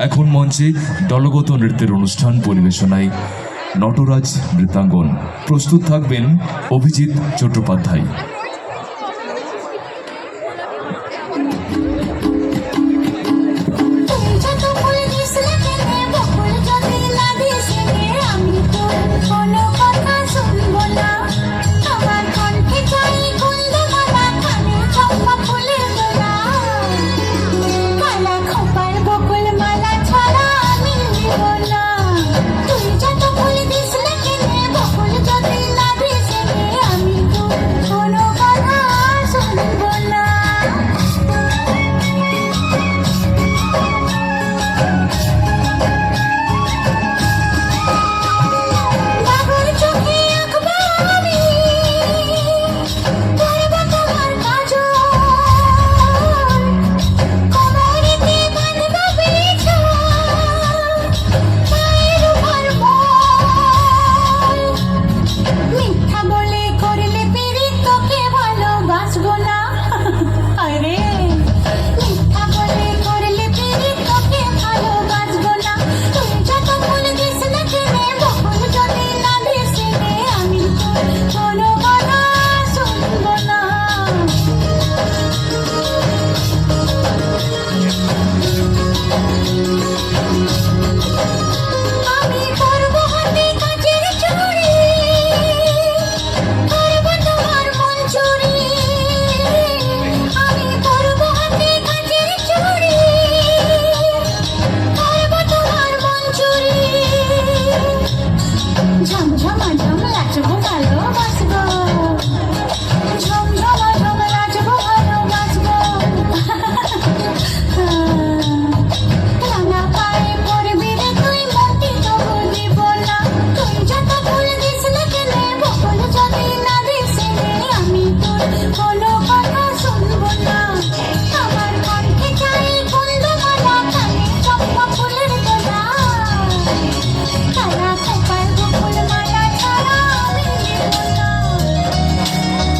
এখন মঞ্চে দলগত নৃত্যের অনুষ্ঠান পরিবেশনায় নটরাজ নৃত্যাঙ্গন। প্রস্তুত থাকবেন অভিজিৎ চট্টোপাধ্যায়।